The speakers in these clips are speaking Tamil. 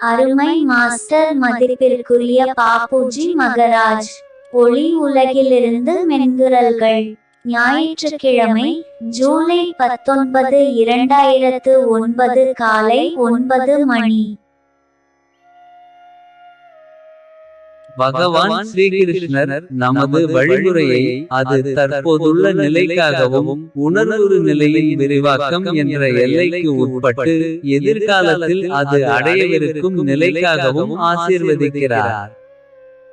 அருமை மாஸ்டர் மதிப்பிற்குரிய பாப்புஜி மகராஜ். ஒளி உலகிலிருந்து மென்குரல்கள். ஞாயிற்றுக்கிழமை ஜூலை பத்தொன்பது இரண்டாயிரத்து ஒன்பது காலை ஒன்பது மணி. பகவான் ஸ்ரீகிருஷ்ணர் நமது வழிமுறையை அது தற்போதுள்ள நிலைக்காகவும் உணர்வுறு நிலையின் விரிவாக்கம் என்ற எல்லைக்கு உட்பட்டு எதிர்காலத்தில் அது அடையவிருக்கும் நிலைக்காகவும் ஆசீர்வதிக்கிறார்.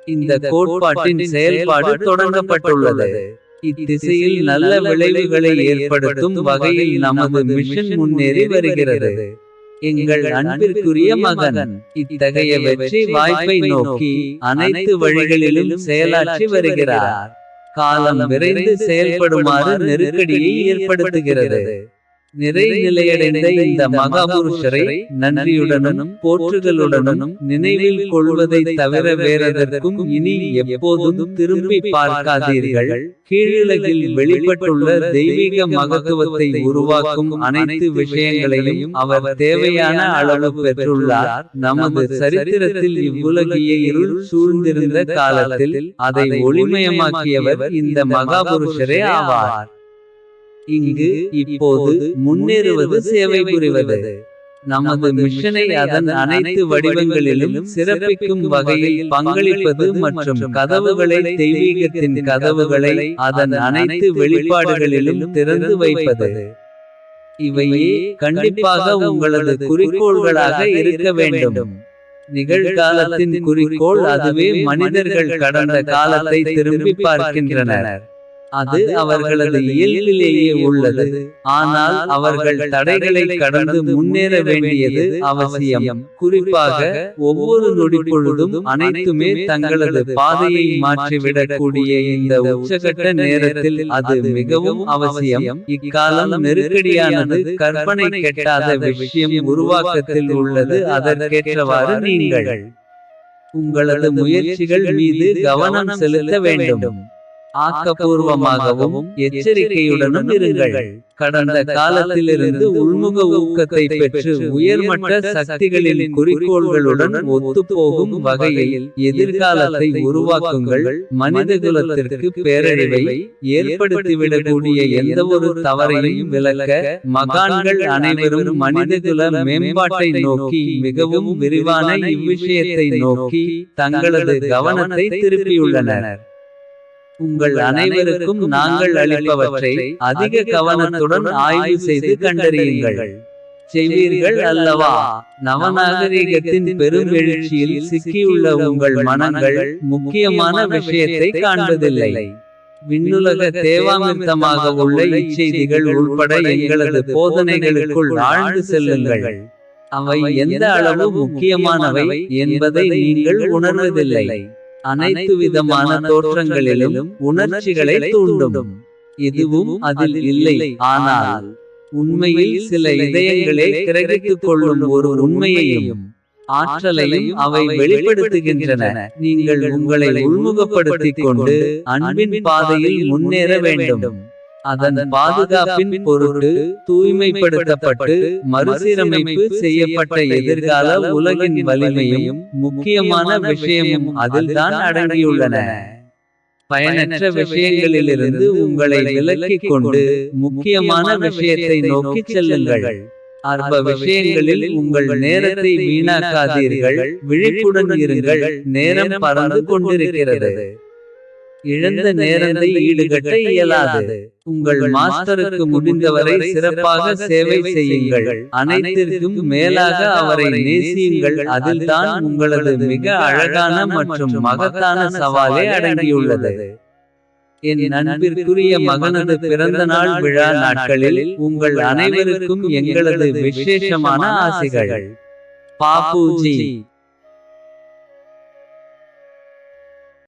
இந்த கோட்பாட்டின் செயல்பாடு தொடங்கப்பட்டுள்ளது. இத்திசையில் நல்ல விளைவுகளை ஏற்படுத்தும் வகையில் நமது மிஷன் முன்னேறி வருகிறது. எங்கள் அன்பிற்குரிய மகன். இத்தகைய வெற்றி வாய்ப்பை நோக்கி அனைத்து வழிகளிலும் செயலாற்றி வருகிறார். காலம் விரைந்து செயல்படுமாறு நெருக்கடியை ஏற்படுத்துகிறது. நிறை நிலையடைந்த இந்த மகாபுருஷரை நன்றியுடனும் போற்றுதலுடனும் நினைவில் கொள்வதை தவிர வேறதற்கும் இனி எப்போதும் திரும்பி பார்க்காதீர்கள். கீழுலகில் வெளிப்பட்டுள்ள தெய்வீக மகத்துவத்தை உருவாக்கும் அனைத்து விஷயங்களையும் அவர் தேவையான அளவு பெற்றுள்ளார். நமது சரித்திரத்தில் இவ்வுலகிய இருள் சூழ்ந்திருந்த காலத்தில் அதை ஒளிமயமாக்கியவர் இந்த மகாபுருஷரே ஆவார். இங்கு இப்போது முன்னேறுவது சேவை புரிவது. நமது மிஷனை அதன் அனைத்து வடிவங்களிலும் சிறப்பிக்கும் வகையில் பங்களிப்பது மற்றும் கதவுகளை தெய்வீகத்தின் கதவுகளை அதன் அனைத்து வெளிப்பாடுகளிலும் திறந்து வைப்பது. இவையே கண்டிப்பாக உங்களது குறிக்கோள்களாக இருக்க வேண்டும். நிகழ்காலத்தின் குறிக்கோள் அதுவே மனிதர்கள் கடந்த காலத்தை திரும்பி பார்க்கின்றனர். அது அவர்களது இயல்பிலேயே உள்ளது. ஆனால் அவர்கள் தடைகளை கடந்து முன்னேற வேண்டியது அவசியம். குறிப்பாக ஒவ்வொரு நொடிப்பொழுதும் அனைத்துமே தங்களது பாதையை மாற்றிவிடக்கூடிய இந்த உச்சகட்ட நேரத்தில் அது மிகவும் அவசியம். இக்காலம் நெருக்கடியானது கற்பனை கெட்டாத விஷயம் உருவாக்கத்தில் உள்ளது. அதற்கேற்றவாறு நீங்கள் உங்களது முயற்சிகள் மீது கவனம் செலுத்த வேண்டும். ஆக்கப்பூர்வமாகவும் எச்சரிக்கையுடனும் இருங்கள். கடந்த காலத்திலிருந்து உள்முக ஊக்கத்தை பெற்று உயர்மட்ட சக்திகளின் குறிக்கோள்களுடன் ஒத்துப்போகும் வகையில் எதிர்காலத்தை உருவாக்குங்கள். மனிதகுலத்திற்கு பேரழிவை ஏற்படுத்திவிடக்கூடிய எந்தவொரு தவறையும் விலக்க மகான்கள் அனைவரும் மனிதகுல மேம்பாட்டை நோக்கி மிகவும் விரிவான இவ்விஷயத்தை நோக்கி தங்களது கவனத்தை திருப்பியுள்ளனர். உங்கள் அனைவருக்கும் நாங்கள் அளிப்பவற்றை அதிக கவனத்துடன் ஆய்வு செய்து கண்டறியுங்கள். செய்வீர்கள் அல்லவா? நவநாகரிகத்தின் பெரும் எழுச்சியில் சிக்கியுள்ள உங்கள் மனங்கள் முக்கியமான விஷயத்தை காண்பதில்லை. விண்ணுலக தேவாமிர்தமாக உள்ள இச்செய்திகள் உள்பட எங்களது போதனைகளுக்குள் ஆழ்ந்து செல்லுங்கள். அவை எந்த அளவு முக்கியமானவை என்பதை நீங்கள் உணர்வதில்லை. அனைத்து விதமான தோற்றங்களிலும் உணர்ச்சிகளை தூண்டும். எதுவும் அதில் இல்லை. ஆனால் உண்மையில் சில இதயங்களே கிரகித்துக் கொள்ளும் ஒரு உண்மையையும் ஆற்றலையும் அவை வெளிப்படுத்துகின்றன. நீங்கள் உங்களை உள்முகப்படுத்திக் கொண்டு அன்பின் பாதையில் முன்னேற வேண்டும். அதன் பாதுகாப்பின் பொருட்டு தூய்மைப்படுத்தப்பட்டு மறுசீரமைப்பு செய்யப்பட்ட எதிர்கால உலகின் வலிமையும் முக்கியமான விஷயமும் அதில்தான் அடங்கியுள்ளன. பயனற்ற விஷயங்களிலிருந்து உங்களை விலக்கிக் கொண்டு முக்கியமான விஷயத்தை நோக்கிச் செல்லுங்கள். அற்ப விஷயங்களில் உங்கள் நேரத்தை வீணாக்காதீர்கள். விழிப்புடன் இருங்கள். நேரம் பறந்து கொண்டிருக்கிறது. இழந்த நேரத்தை ஈடுகட்ட இயலாது. உங்கள் மாஸ்டருக்கு முடிந்தவரை சிறப்பாக சேவை செய்யுங்கள். அனைத்திற்கும் மேலாக அவரை நேசியுங்கள். அதில்தான் உங்களது மிக அழகான மற்றும் மகத்தான சவாலே அடங்கியுள்ளது. என் அன்பிற்குரிய மகனது பிறந்த நாள் விழா நாட்களில் உங்கள் அனைவருக்கும் எங்களது விசேஷமான ஆசைகள். பாப்புஜி